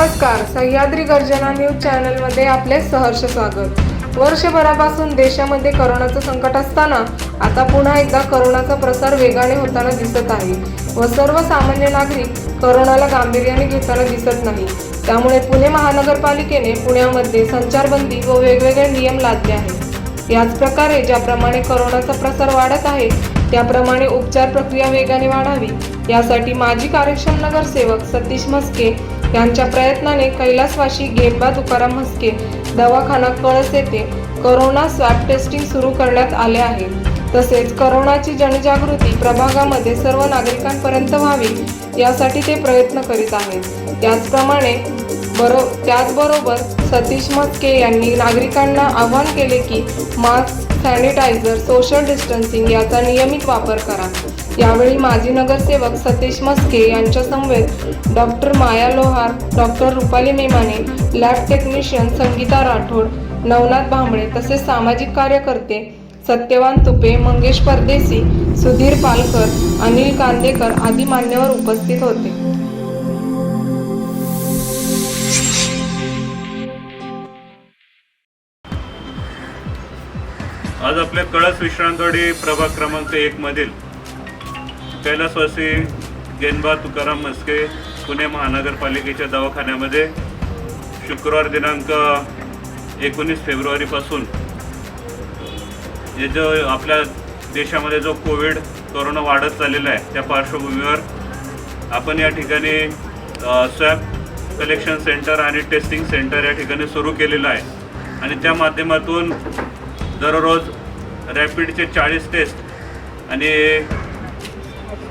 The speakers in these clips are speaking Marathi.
नमस्कार. सह्याद्री गर्जना न्यूज चॅनलमध्ये आपले सहर्ष स्वागत. वर्षभरापासून देशामध्ये करोनाचं संकट असताना आता पुन्हा एकदा करोनाचा प्रसार वेगाने होताना दिसत आहे व सर्वसामान्य नागरिक करोनाला गांभीर्याने घेताना दिसत नाही. त्यामुळे पुणे महानगरपालिकेने पुण्यामध्ये संचारबंदी व वेगवेगळे नियम लादले आहेत. याच प्रकारे ज्याप्रमाणे करोनाचा प्रसार वाढत आहे त्याप्रमाणे उपचार प्रक्रिया वेगाने वाढावी यासाठी माजी कार्यक्षम नगरसेवक सतीश म्हस्के यांच्या प्रयत्नाने कैलासवाशी गेंबा तुकाराम म्हस्के दवाखाना कळस येथे करोना स्वॅब टेस्टिंग सुरू करण्यात आले आहे. तसेच करोनाची जनजागृती प्रभागामध्ये सर्व नागरिकांपर्यंत व्हावी यासाठी ते प्रयत्न करीत आहेत. त्याचप्रमाणे बरो त्याचबरोबर सतीश मस्के यांनी नागरिकांना आवाहन केले की मास्क सॅनिटायझर सोशल डिस्टन्सिंग याचा नियमित वापर करा. यावेळी माजी नगरसेवक सतीश मस्के यांच्यासमवेत doctor Maya Lohar doctor Rupali Memane lab technician Sangita Rathod Navnath Bhambale तसेच सामाजिक कार्यकर्ते सत्यवान तुपे मंगेश परदेसी सुधीर पालकर अनिल कांदेकर आदी मान्यवर उपस्थित होते. आज आपल्या कळस विश्रांतवाडी प्रभाग क्रमांक एक मधील कैलासवासी गेनबा तुकाराम मस्के पुणे महानगरपालिकेच्या दवाखान्यामध्ये शुक्रवार दिनांक एकोणीस फेब्रुवारीपासून हे जो आपल्या देशामध्ये जो कोविड कोरोना वाढत चाललेला आहे त्या पार्श्वभूमीवर आपण या ठिकाणी स्वॅब कलेक्शन सेंटर आणि टेस्टिंग सेंटर या ठिकाणी सुरू केलेलं आहे. आणि त्या माध्यमातून दररोज रॅपिडचे चाळीस टेस्ट आणि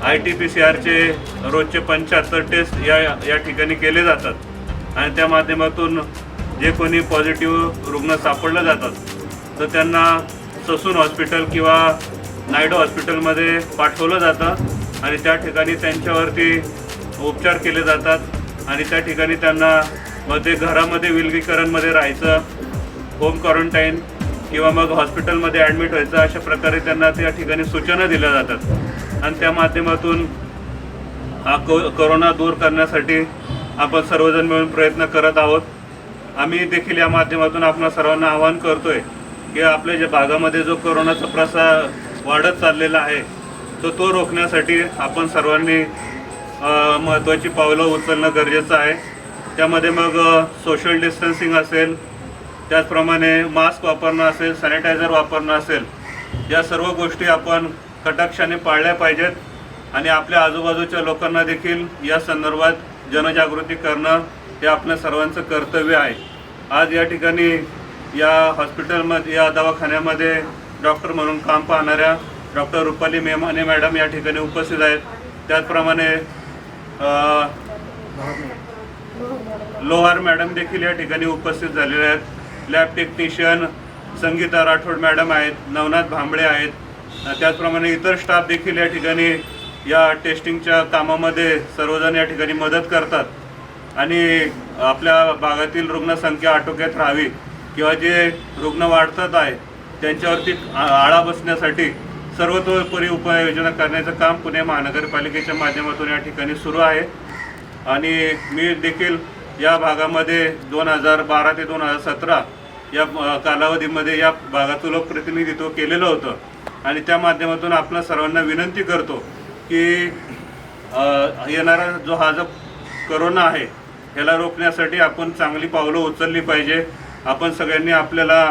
आय टी पी सी आरचे रोजचे पंच्याहत्तर टेस्ट या या ठिकाणी केले जातात. आणि त्या माध्यमातून जे कोणी पॉझिटिव्ह रुग्ण सापडले जातात तर त्यांना ससून हॉस्पिटल किंवा नायडो हॉस्पिटलमध्ये पाठवलं जातं आणि त्या ठिकाणी त्यांच्यावरती उपचार केले जातात आणि त्या ठिकाणी त्यांना मध्ये घरामध्ये विलगीकरणमध्ये राहायचं होम क्वारंटाईन किंवा मग हॉस्पिटलमध्ये ॲडमिट व्हायचं अशा प्रकारे त्यांना त्या ठिकाणी सूचना दिल्या जातात. आणि त्या माध्यमातून हा को करोना दूर करण्यासाठी आपण सर्वजण मिळून प्रयत्न करत आहोत. आम्ही देखील या माध्यमातून आपणा सर्वांना आवाहन करतोय की आपल्या ज्या भागामध्ये जो करोनाचा प्रसार वाढत चाललेला आहे तो तो रोखण्यासाठी आपण सर्वांनी महत्त्वाची पावलं उचलणं गरजेचं आहे. त्यामध्ये मग सोशल डिस्टन्सिंग असेल त्याचप्रमाणे मास्क वापरणं असेल सॅनिटायझर वापरणं असेल या सर्व गोष्टी आपण कटाक्षाने पाळल्या पाहिजेत आणि आपल्या आजूबाजूच्या लोकांना देखील या संदर्भात जनजागृती करणं हे आपल्या सर्वांचं कर्तव्य आहे. आज या ठिकाणी या हॉस्पिटलमध्ये या दवाखान्यामध्ये डॉक्टर म्हणून काम पाहणाऱ्या डॉक्टर रुपाली मेमाने मॅडम या ठिकाणी उपस्थित आहेत. त्याचप्रमाणे लोहार मॅडम देखील या ठिकाणी उपस्थित झालेल्या आहेत. Lab technician Sangita Rathod madam आहेत नवनाथ भांबळे आहेत. त्याचप्रमाणे इतर स्टाफ देखील या ठिकाणी या टेस्टिंगच्या कामामध्ये सर्वजण या ठिकाणी मदत करतात. आणि आपल्या भागातील रुग्णसंख्या आटोक्यात राहावी किंवा जे रुग्ण वाढतात आहे त्यांच्यावरती आ- आळा बसण्यासाठी सर्वतोपरी उपाययोजना करण्याचं काम पुणे महानगरपालिकेच्या माध्यमातून या ठिकाणी सुरू आहे. आणि मी देखील या भागामध्ये दोन हजार बारा ते दोन हजार सतरा या कालावधीमध्ये या भागाचं लोकप्रतिनिधित्व केलेलं होतं. आणि त्या माध्यमातून आपल्या सर्वांना विनंती करतो की येणारा जो हा जो करोना आहे ह्याला रोखण्यासाठी आपण चांगली पावलं उचलली पाहिजे. आपण सगळ्यांनी आपल्याला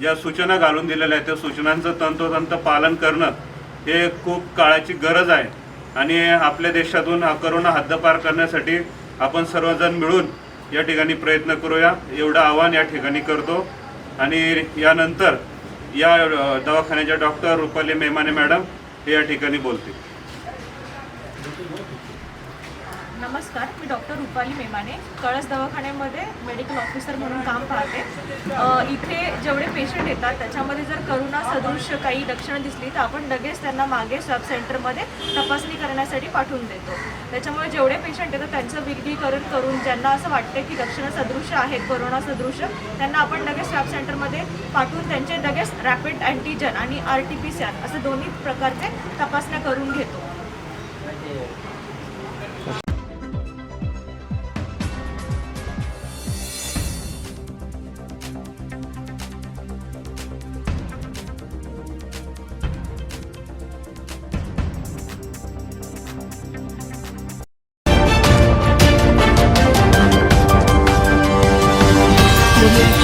ज्या सूचना घालून दिलेल्या आहेत त्या सूचनांचं तंतोतंत पालन करणं हे खूप काळाची गरज आहे. आणि आपल्या देशातून हा करोना हद्दपार करण्यासाठी आपण सर्वजण मिळून या ठिकाणी प्रयत्न करूया. एवढं आव्हान या ठिकाणी करतो. आणि यानंतर या दवाखान्याच्या डॉक्टर रुपाली मेमाने मॅडम हे या ठिकाणी बोलतील. नमस्कार मी डॉक्टर रुपाली मेमाने कळस दवाखान्यामध्ये मेडिकल ऑफिसर म्हणून काम पाहते. इथे जेवढे पेशंट येतात त्याच्यामध्ये जर करोना सदृश काही लक्षणं दिसली तर आपण लगेच त्यांना मागे सब सेंटरमध्ये तपासणी करण्यासाठी पाठवून देतो. त्याच्यामुळे जेवढे पेशंट येतात त्यांचं विलगीकरण करून ज्यांना असं वाटतं की लक्षणं सदृश आहेत करोना सदृश त्यांना आपण लगेच सब सेंटरमध्ये पाठवून त्यांचे लगेच रॅपिड अँटीजन आणि R T P C R असं दोन्ही प्रकारचे तपासण्या करून घेतो. Welcome.